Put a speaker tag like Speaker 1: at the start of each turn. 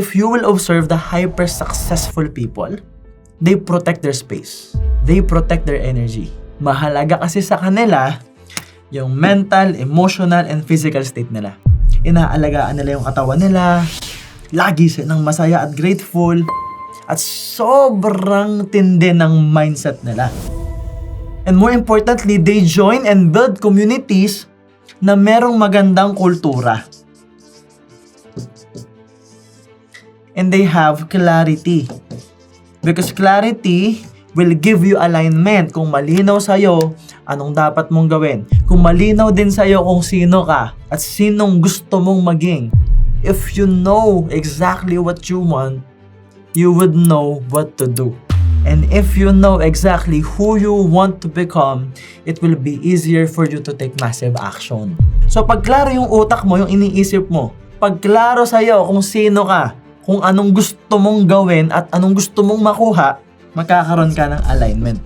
Speaker 1: if you will observe the hyper successful people, they protect their space. They protect their energy. Mahalaga kasi sa kanila yung mental, emotional, and physical state nila. Inaalagaan nila yung katawan nila, lagi silang masaya at grateful, at sobrang tindi ng mindset nila. And more importantly, they join and build communities na merong magandang kultura. And they have clarity. Because clarity will give you alignment kung malinaw sa'yo anong dapat mong gawin. Kung malinaw din sa'yo kung sino ka at sinong gusto mong maging. If you know exactly what you want, you would know what to do. And if you know exactly who you want to become, it will be easier for you to take massive action. So pag klaro yung utak mo, yung iniisip mo, pag klaro sa'yo kung sino ka, kung anong gusto mong gawin at anong gusto mong makuha, magkakaroon ka ng alignment.